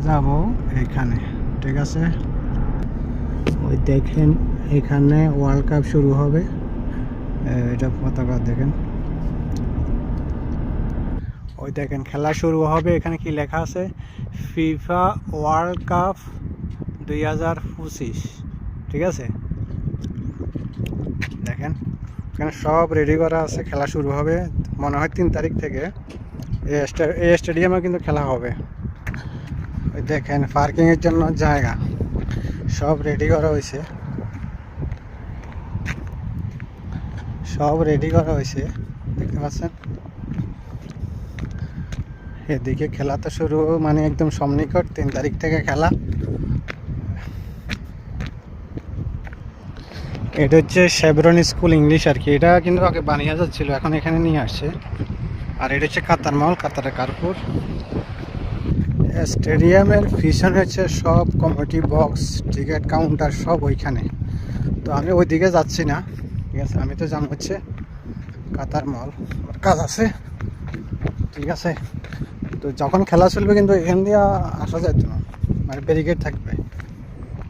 যাব এখানে, ঠিক আছে? ওই দেখেন, এখানে ওয়ার্ল্ড কাপ শুরু হবে। এটা পতাকা দেখেন। ওই দেখেন, খেলা শুরু হবে। এখানে কি লেখা আছে? ফিফা ওয়ার্ল্ড কাপ দুই হাজার পঁচিশ, ঠিক আছে? দেখেন, এখানে সব রেডি করা আছে, খেলা শুরু হবে। মনে হয় তিন তারিখ থেকে। এই স্টা- এই স্টেডিয়ামে কিন্তু খেলা হবে। দেখেন পার্কিংয়ের জন্য জায়গা। সব রেডি করা হয়েছে। সব রেডি করা হয়েছে। দেখতে পাচ্ছেন? এদিকে খেলা তো শুরু মানে একদম সন্নিকট তিন তারিখ থেকে খেলা। এটা হচ্ছে শেভরন স্কুল ইংলিশ আর কি। এটা কিন্তু আগে বানিয়ে যাচ্ছিল এখন এখানে নিয়ে আসছে। আর এটা হচ্ছে কাতার মল কাতারের কারপুর স্টেডিয়ামের পিছনে হচ্ছে সব কমিটি, বক্স, টিকিট, কাউন্টার সব ওইখানে। তো আমি ওইদিকে যাচ্ছি না, ঠিক আছে? আমি তো যাম হচ্ছে কাতার মল। কাজ আছে, ঠিক আছে? তো যখন খেলা চলবে কিন্তু এখান দিয়ে আসা যেত না। মানে ব্যারিকেড থাকবে,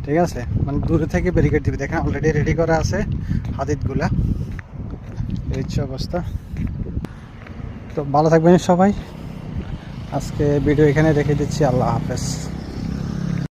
ঠিক আছে? মানে দূরে থেকে ব্যারিকেড দিবে। দেখেন অলরেডি রেডি করা আছে হাদিদগুলা। এই হচ্ছে অবস্থা। তো ভালো থাকবেন সবাই। আজকে ভিডিও এখানে রেখে দিচ্ছি আল্লাহ হাফেজ।